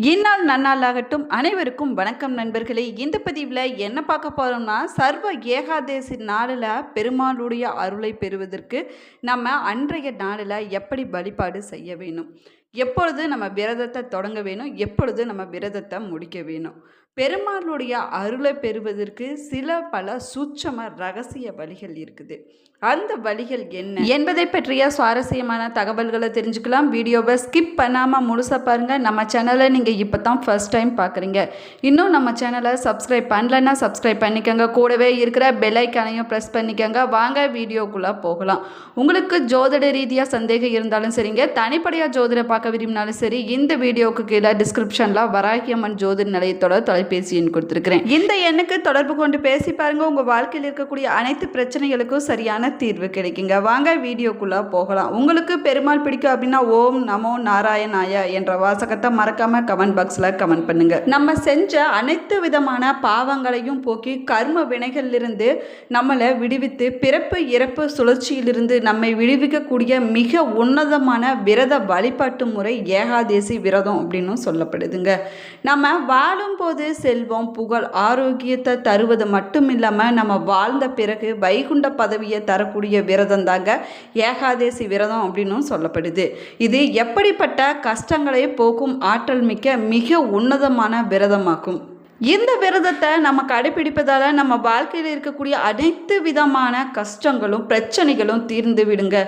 இந்நாள் நன்னாளாகட்டும். அனைவருக்கும் வணக்கம் நண்பர்களே. இந்த பதிவில் என்ன பார்க்க போகிறோம்னா சர்வ ஏகாதேசி நாளில் பெருமாளுடைய அருளை பெறுவதற்கு நம்ம அன்றைய நாளில் எப்படி வழிபாடு செய்ய வேணும்? எப்பொழுது நம்ம விரதத்தை தொடங்க வேணும்? எப்பொழுது நம்ம விரதத்தை முடிக்க வேணும்? பெருமாளுடைய அருளை பெறுவதற்கு சில பல சூட்சம ரகசிய வழிகள் இருக்குது. அந்த வழிகள் என்ன? என்பதை பற்றிய சுவாரஸ்யமான தகவல்களை தெரிஞ்சுக்கலாம். வீடியோவை ஸ்கிப் பண்ணாமல் முழுசாக பாருங்கள் நம்ம சேனலை நீங்கள் இப்போ தான் ஃபஸ்ட் டைம் பார்க்குறீங்க இன்னும் நம்ம சேனலை சப்ஸ்கிரைப் பண்ணலன்னா சப்ஸ்கிரைப் பண்ணிக்கோங்க. கூடவே இருக்கிற பெல் ஐக்கானையும் ப்ரெஸ் பண்ணிக்கோங்க. வாங்க வீடியோக்குள்ளே போகலாம். உங்களுக்கு ஜோதிட ரீதியாக சந்தேகம் இருந்தாலும் சரிங்க. தனிப்படையாக ஜோதிட பார்க்க விரும்பினாலும் சரி இந்த வீடியோவுக்கு கீழே டிஸ்கிரிப்ஷனில் வராகியம்மன் ஜோதிட நிலையத்தோட தொலைபேசி எண் கொடுத்துருக்கிறேன். இந்த எண்ணுக்கு தொடர்பு கொண்டு பேசி பாருங்க. உங்கள் வாழ்க்கையில் இருக்கக்கூடிய அனைத்து பிரச்சனைகளுக்கும் சரியான தீர்வு கிடைக்குங்க. வாங்க வீடியோக்குள்ளே போகலாம். உங்களுக்கு பெருமாள் பிடிக்கும் அப்படின்னா ஓம் நமோ நாராயணாய என்ற வாசகத்தை மறக்காம கமெண்ட் பாக்ஸில் கமெண்ட் பண்ணுங்க. நம்ம செஞ்ச அனைத்து விதமான பாவங்களையும் போக்கி கர்ம வினைகளிலிருந்து நம்மளை விடுவித்து பிறப்பு இறப்பு சுழற்சியிலிருந்து நம்மை விடுவிக்கக்கூடிய மிக உன்னதமான விரத வழிபாட்டு முறை ஏகாதேசி விரதம் அப்படின்னு சொல்லப்படுதுங்க. நம்ம வாழும்போது செல்வம் புகழ் ஆரோக்கியத்தை தருவது மட்டும் இல்லாமல் நம்ம வாழ்ந்த பிறகு வைகுண்ட பதவியை தரக்கூடிய விரதம் தாங்க ஏகாதேசி விரதம் அப்படின்னும் சொல்லப்படுது. இது எப்படிப்பட்ட கஷ்டங்களை போக்கும் ஆற்றல் மிக்க மிக உன்னதமான விரதமாகும். இந்த விரதத்தை நம்ம கடைபிடிப்பதால் நம்ம வாழ்க்கையில் இருக்கக்கூடிய அனைத்து விதமான கஷ்டங்களும் பிரச்சனைகளும் தீர்ந்து விடுங்க.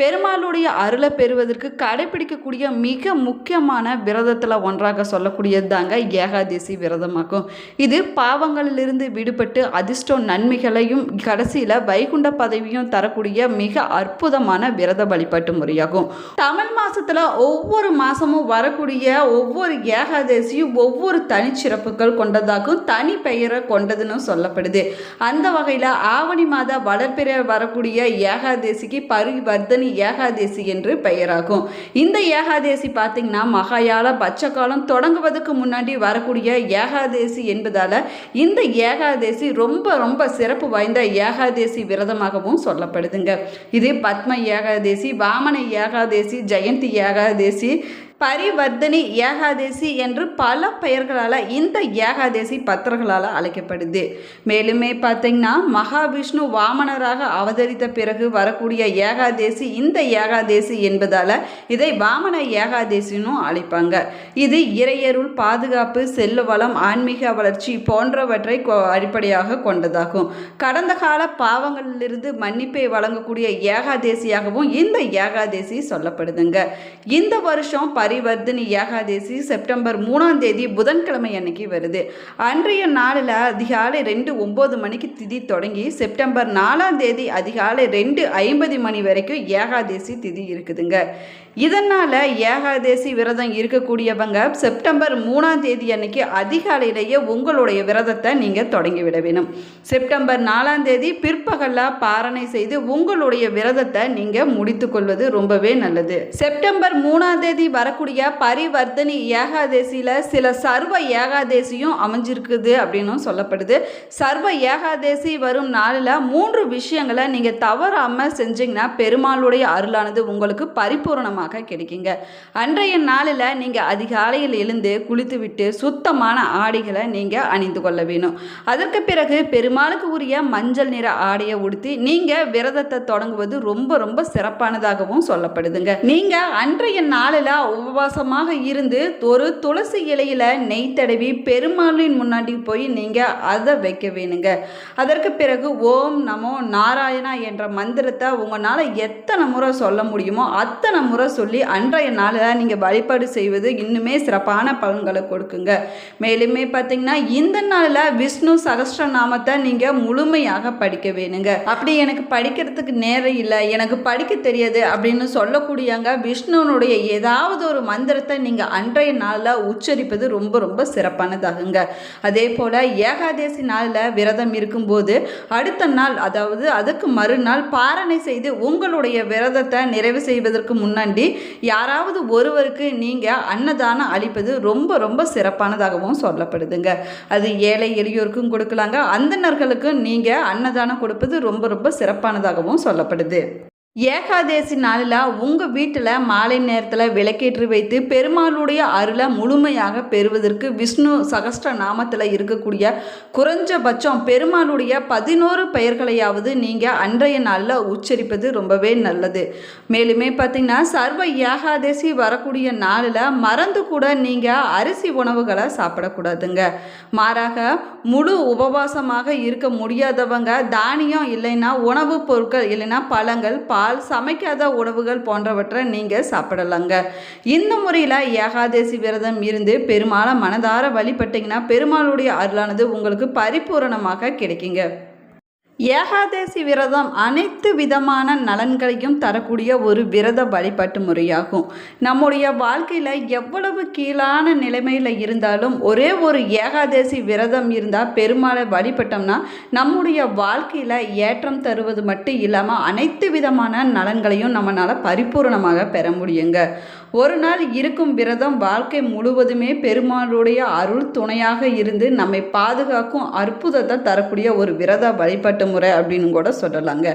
பெருமாளுடைய அருளை பெறுவதற்கு கடைபிடிக்கக்கூடிய மிக முக்கியமான விரதத்தில் ஒன்றாக சொல்லக்கூடியது தாங்க ஏகாதசி விரதமாகும். இது பாவங்களிலிருந்து விடுபட்டு அதிர்ஷ்டம் நன்மைகளையும் கடைசியில் வைகுண்ட பதவியும் தரக்கூடிய மிக அற்புதமான விரத வழிபாட்டு முறையாகும். தமிழ் மாதத்தில் ஒவ்வொரு மாதமும் வரக்கூடிய ஒவ்வொரு ஏகாதசியும் ஒவ்வொரு தனிச்சிறப்புகள் கொண்டதாகவும் தனி பெயரை கொண்டதுன்னு சொல்லப்படுது. அந்த வகையில் ஆவணி மாத வளர்ப்பிற வரக்கூடிய ஏகாதசிக்கு பரிவர்த்தனி ஏகாதசி என்று பெயராகும். இந்த ஏகாதசி பார்த்தீங்கன்னா மகாயால பச்சைக்காலம் தொடங்குவதற்கு முன்னாடி வரக்கூடிய ஏகாதசி என்பதால் இந்த ஏகாதசி ரொம்ப ரொம்ப சிறப்பு வாய்ந்த ஏகாதசி விரதமாகவும் சொல்லப்படுதுங்க. இது பத்ம ஏகாதசி வாமன ஏகாதசி ஜெயந்தி ஏகாதசி பரிவர்த்தனி ஏகாதசி என்று பல பெயர்களால் இந்த ஏகாதசி பத்தர்களால் அழைக்கப்படுது. மேலுமே பார்த்தீங்கன்னா மகாவிஷ்ணு வாமனராக அவதரித்த பிறகு வரக்கூடிய ஏகாதேசி இந்த ஏகாதேசி என்பதால் இதை வாமன ஏகாதேசினும் அழைப்பாங்க. இது இறையருள் பாதுகாப்பு செல்ல வளம் ஆன்மீக வளர்ச்சி போன்றவற்றை கொ- அடிப்படையாக கொண்டதாகும். கடந்த கால பாவங்களிலிருந்து மன்னிப்பை வழங்கக்கூடிய ஏகாதேசியாகவும் இந்த ஏகாதேசி சொல்லப்படுதுங்க. இந்த வருஷம் பரிவர்த்தனி ஏகாதேசி செப்டம்பர் மூணாம் தேதி புதன்கிழமை அன்னைக்கு வருது. அன்றைய நாளில் அதிகாலை ரெண்டு ஒம்பது மணிக்கு திதி தொடங்கி செப்டம்பர் நாலாம் தேதி அதிகாலை ரெண்டு ஐம்பது மணி வரைக்கும் ஏகாதேசி திதி இருக்குதுங்க. இதனால் ஏகாதேசி விரதம் இருக்கக்கூடியவங்க செப்டம்பர் மூணாம் தேதி அன்னைக்கு அதிகாலையிலேயே உங்களுடைய விரதத்தை நீங்கள் தொடங்கிவிட வேணும். செப்டம்பர் நாலாம் தேதி பிற்பகலில் பாரணை செய்து உங்களுடைய விரதத்தை நீங்கள் முடித்துக்கொள்வது ரொம்பவே நல்லது. செப்டம்பர் மூணாம் தேதி வரக்கூடிய பரிவர்த்தனை ஏகாதேசியில் சில சர்வ ஏகாதேசியும் அமைஞ்சிருக்குது அப்படின்னும் சொல்லப்படுது. சர்வ ஏகாதேசி வரும் நாளில் மூன்று விஷயங்களை நீங்கள் தவறாமல் செஞ்சீங்கன்னா பெருமாளுடைய அருளானது உங்களுக்கு பரிபூரணமாக கிடைக்குங்க. அன்றைய நாளில் நீங்கள் அதிகாலையில் எழுந்து குளித்துவிட்டு சுத்தமான ஆடைகளை நீங்கள் அணிந்து கொள்ள வேணும். அதற்கு பிறகு பெருமாளுக்கு உரிய மஞ்சள் நிற ஆடையை உடுத்தி நீங்கள் விரதத்தை தொடங்குவது ரொம்ப ரொம்ப சிறப்பானதாகவும் சொல்லப்படுதுங்க. நீங்கள் அன்றைய நாளில் உபவாசமாக இருந்து ஒரு துளசி இலையில் நெய் தடவி பெருமாளின் முன்னாடி போய் நீங்கள் அதை வைக்க வேணுங்க. அதற்கு பிறகு ஓம் நமோ நாராயணா என்ற மந்திரத்தை உங்களால் எத்தனை முறை சொல்ல முடியுமோ அத்தனை முறை சொல்லி அன்றைய நாளில் நீங்கள் வழிபாடு செய்வது இன்னுமே சிறப்பான பலன்களை கொடுக்குங்க. மேலுமே பார்த்தீங்கன்னா இந்த நாளில் விஷ்ணு சகஸ்ர நாமத்தை நீங்கள் முழுமையாக படிக்க வேணுங்க. அப்படி எனக்கு படிக்கிறதுக்கு நேரம் இல்லை எனக்கு படிக்க தெரியாது அப்படின்னு சொல்லக்கூடியங்க விஷ்ணுனுடைய ஏதாவது ஒரு மந்திரத்தை நீங்கள் அன்றைய நாளில் உச்சரிப்பது ரொம்ப ரொம்ப சிறப்பானதாகுங்க. அதே போல் ஏகாதேசி நாளில் விரதம் இருக்கும்போது அடுத்த நாள் அதாவது அதுக்கு மறுநாள் பாரணை செய்து உங்களுடைய விரதத்தை நிறைவு செய்வதற்கு முன்னாடி யாராவது ஒருவருக்கு நீங்கள் அன்னதானம் அளிப்பது ரொம்ப ரொம்ப சிறப்பானதாகவும் சொல்லப்படுதுங்க. அது ஏழை எளியோருக்கும் கொடுக்கலாங்க. அந்தணர்களுக்கும் நீங்கள் அன்னதானம் கொடுப்பது ரொம்ப ரொம்ப சிறப்பானதாகவும் சொல்லப்படுது. ஏகாதேசி நாளில் உங்கள் வீட்டில் மாலை நேரத்தில் விளக்கேற்றி வைத்து பெருமாளுடைய அருளை முழுமையாக பெறுவதற்கு விஷ்ணு சகஸ்ட நாமத்தில் இருக்கக்கூடிய குறைஞ்சபட்சம் பெருமாளுடைய பதினோரு பெயர்களையாவது நீங்கள் அன்றைய நாளில் உச்சரிப்பது ரொம்பவே நல்லது. மேலுமே பார்த்தீங்கன்னா சர்வ ஏகாதேசி வரக்கூடிய நாளில் மறந்து கூட நீங்கள் அரிசி உணவுகளை சாப்பிடக்கூடாதுங்க. மாறாக முழு உபவாசமாக இருக்க முடியாதவங்க தானியம் இல்லைன்னா உணவுப் பொருட்கள் இல்லைன்னா பழங்கள் பா பால் சமைக்காத உணவுகள் போன்றவற்றை நீங்கள் சாப்பிடலாங்க. இந்த முறையில் ஏகாதேசி விரதம் இருந்து பெருமாளை மனதார வழிபட்டீங்கன்னா பெருமாளுடைய அருளானது உங்களுக்கு பரிபூரணமாக கிடைக்குங்க. ஏகாதேசி விரதம் அனைத்து விதமான நலன்களையும் தரக்கூடிய ஒரு விரத வழிபாட்டு முறையாகும். நம்முடைய வாழ்க்கையில் எவ்வளவு கீழான நிலைமையில் இருந்தாலும் ஒரே ஒரு ஏகாதேசி விரதம் இருந்தால் பெருமாளை வழிபட்டோம்னா நம்முடைய வாழ்க்கையில் ஏற்றம் தருவது மட்டும் இல்லாமல் அனைத்து விதமான நலன்களையும் நம்மளால் பரிபூரணமாக பெற முடியுங்க. ஒரு நாள் இருக்கும் விரதம் வாழ்க்கை முழுவதுமே பெருமாளுடைய அருள் துணையாக இருந்து நம்மை பாதுகாக்கும் அற்புதத்தை தரக்கூடிய ஒரு விரத வழிபாட்டு முறை அப்படின்னு கூட சொல்லலாங்க.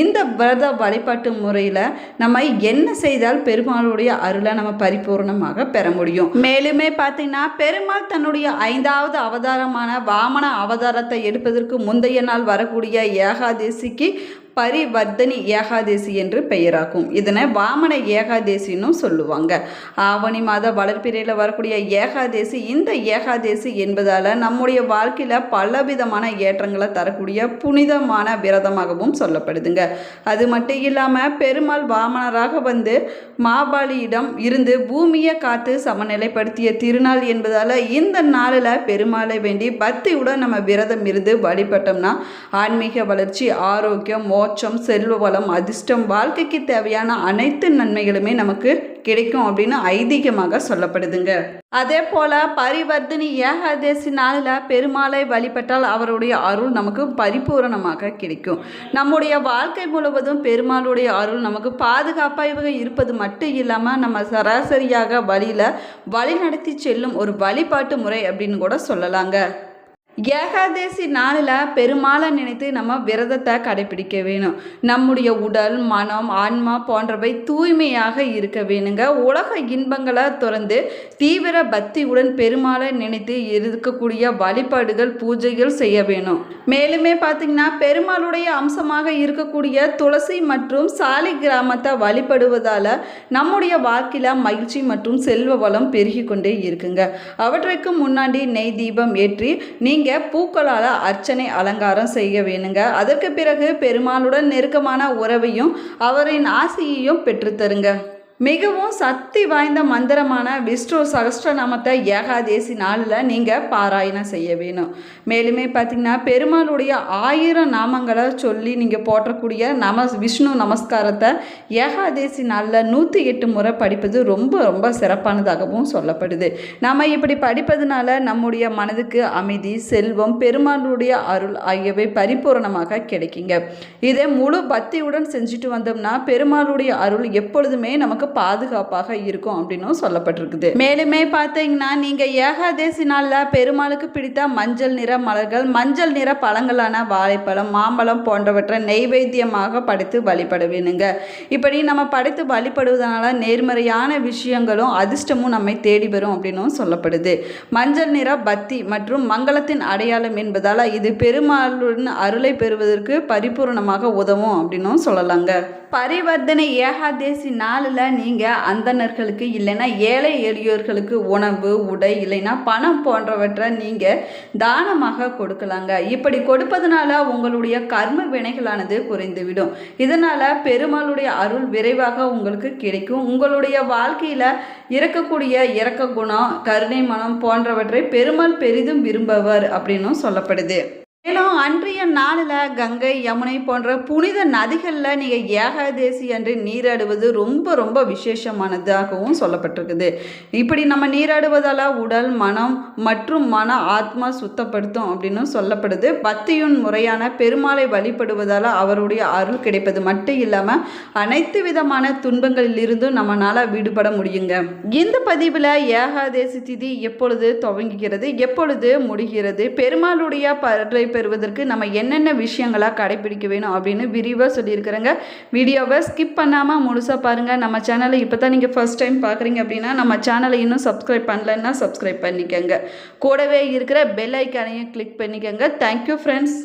இந்த விரத வழிபாட்டு முறையில் நம்ம என்ன செய்தால் பெருமாளுடைய அருளை நம்ம பரிபூர்ணமாக பெற முடியும்? மேலுமே பார்த்தீங்கன்னா பெருமாள் தன்னுடைய ஐந்தாவது அவதாரமான வாமன அவதாரத்தை எடுப்பதற்கு முந்தைய நாள் வரக்கூடிய ஏகாதசிக்கு பரிவர்த்தனி ஏகாதேசி என்று பெயராகும். இதனை வாமன ஏகாதேசின்னு சொல்லுவாங்க. ஆவணி மாத வளர்ப்பிறையில் வரக்கூடிய ஏகாதேசி இந்த ஏகாதேசி என்பதால் நம்முடைய வாழ்க்கையில் பலவிதமான ஏற்றங்களை தரக்கூடிய புனிதமான விரதமாகவும் சொல்லப்படுதுங்க. அது மட்டும் இல்லாமல் பெருமாள் வாமனராக வந்து மாபாலியிடம் இருந்து பூமியை காத்து சமநிலைப்படுத்திய திருநாள் என்பதால் இந்த நாளில் பெருமாளை வேண்டி பக்தியுடன் நம்ம விரதம் இருந்து வழிபட்டோம்னா ஆன்மீக வளர்ச்சி ஆரோக்கியம் மோ மோட்சம் செல்வ வளம் அதிர்ஷ்டம் வாழ்க்கைக்கு தேவையான அனைத்து நன்மைகளுமே நமக்கு கிடைக்கும் அப்படின்னு ஐதீகமாக சொல்லப்படுதுங்க. அதே போல பரிவர்த்தனி ஏகாதேசி நாளில் பெருமாளை வழிபட்டால் அவருடைய அருள் நமக்கு பரிபூரணமாக கிடைக்கும். நம்முடைய வாழ்க்கை முழுவதும் பெருமாளுடைய அருள் நமக்கு பாதுகாப்பாக இருப்பது மட்டும் இல்லாமல் நம்ம சராசரியாக வழியில் வழிநடத்தி செல்லும் ஒரு வழிபாட்டு முறை அப்படின்னு கூட சொல்லலாங்க. ஏகாதேசி நாளில் பெருமாளை நினைத்து நம்ம விரதத்தை கடைபிடிக்க வேணும். நம்முடைய உடல் மனம் ஆன்மா போன்றவை தூய்மையாக இருக்க வேணுங்க. உலக இன்பங்களை துறந்து தீவிர பக்தியுடன் பெருமாளை நினைத்து இருக்கக்கூடிய வழிபாடுகள் பூஜைகள் செய்ய வேணும். மேலுமே பார்த்திங்கன்னா பெருமாளுடைய அம்சமாக இருக்கக்கூடிய துளசி மற்றும் சாலி கிராமத்தை வழிபடுவதால் நம்முடைய வாழ்க்கையில் மகிழ்ச்சி மற்றும் செல்வ வளம் பெருகி கொண்டே இருக்குங்க. அவற்றுக்கு முன்னாடி நெய் தீபம் ஏற்றி நீங்கள் நீங்கள் பூக்களால் அர்ச்சனை அலங்காரம் செய்ய வேணுங்க. அதற்கு பிறகு பெருமாளுடன் நெருக்கமான உறவையும் அவரின் ஆசையையும் பெற்றுத்தருங்க. மிகவும் சக்தி வாய்ந்த மந்திரமான விஷ்ணு சகஸ்ரநாமத்தை ஏகாதேசி நாளில் நீங்கள் பாராயணம் செய்ய வேணும். மேலுமே பார்த்திங்கன்னா பெருமாளுடைய ஆயிரம் நாமங்களை சொல்லி நீங்கள் போற்றக்கூடிய நம விஷ்ணு நமஸ்காரத்தை ஏகாதேசி நாளில் நூற்றி எட்டு முறை படிப்பது ரொம்ப ரொம்ப சிறப்பானதாகவும் சொல்லப்படுது. நம்ம இப்படி படிப்பதனால நம்முடைய மனதுக்கு அமைதி செல்வம் பெருமாளுடைய அருள் ஆகியவை பரிபூரணமாக கிடைக்குங்க. இதை முழு பக்தியுடன் செஞ்சுட்டு வந்தோம்னா பெருமாளுடைய அருள் எப்பொழுதுமே நமக்கு பாதுகாப்பாக இருக்கும் அப்படின்னும் சொல்லப்பட்டிருக்குது. மேலுமே பார்த்தீங்கன்னா நீங்கள் ஏகாதேசி நாளில் பெருமாளுக்கு பிடித்த மஞ்சள் நிற மலர்கள் மஞ்சள் நிற பழங்களான வாழைப்பழம் மாம்பழம் போன்றவற்றை நெய்வேத்தியமாக படைத்து வழிபட வேணுங்க இப்படி நம்ம படைத்து வழிபடுவதனால நேர்மறையான விஷயங்களும் அதிர்ஷ்டமும் நம்மை தேடி வரும் அப்படின்னும் சொல்லப்படுது. மஞ்சள் நிற பத்தி மற்றும் மங்களத்தின் அடையாளம் என்பதால் இது பெருமாளுடன் அருளை பெறுவதற்கு பரிபூர்ணமாக உதவும் அப்படின்னும் சொல்லலாங்க. பரிவர்த்தனை ஏகாதேசி நாளில் நீங்கள் அந்தணர்களுக்கு இல்லைன்னா ஏழை எளியோர்களுக்கு உணவு உடை இல்லைன்னா பணம் போன்றவற்றை நீங்கள் தானமாக கொடுக்கலாங்க. இப்படி கொடுப்பதனால உங்களுடைய கர்ம வினைகளானது குறைந்துவிடும். இதனால் பெருமாளுடைய அருள் விரைவாக உங்களுக்கு கிடைக்கும். உங்களுடைய வாழ்க்கையில் இருக்கக்கூடிய இறக்க குணம் கருணை மனம் போன்றவற்றை பெருமாள் பெரிதும் விரும்பவர் அப்படின்னும் சொல்லப்படுது. மேலும் அன்றைய நாளில் கங்கை யமுனை போன்ற புனித நதிகளில் நீங்கள் ஏகாதேசி அன்று நீராடுவது ரொம்ப ரொம்ப விசேஷமானதாகவும் சொல்லப்பட்டிருக்குது. இப்படி நம்ம நீராடுவதால் உடல் மனம் மற்றும் மன ஆத்மா சுத்தப்படுத்தும் அப்படின்னு சொல்லப்படுது. பக்தியின் முறையான பெருமாளை வழிபடுவதால் அவருடைய அருள் கிடைப்பது மட்டும் இல்லாமல் அனைத்து விதமான துன்பங்களிலிருந்தும் நம்மளால் விடுபட முடியுங்க. இந்த பதிவில் ஏகாதேசி திதி எப்பொழுது துவங்குகிறது எப்பொழுது முடிகிறது பெருமாளுடைய பற்றை பெறுவதற்கு நம்ம என்னென்ன விஷயங்களாக கடைபிடிக்க வேணும் அப்படின்னு விரிவாக சொல்லியிருக்கிறேங்க. வீடியோவை ஸ்கிப் பண்ணாமல் முழுசாக பாருங்கள் நம்ம சேனலை இப்போ தான் நீங்கள் ஃபஸ்ட் டைம் பார்க்குறீங்க அப்படின்னா நம்ம சேனலை இன்னும் சப்ஸ்கிரைப் பண்ணலன்னா சப்ஸ்கிரைப் பண்ணிக்கோங்க. கூடவே இருக்கிற பெல் ஐக்கானையும் கிளிக் பண்ணிக்கோங்க. Thank you friends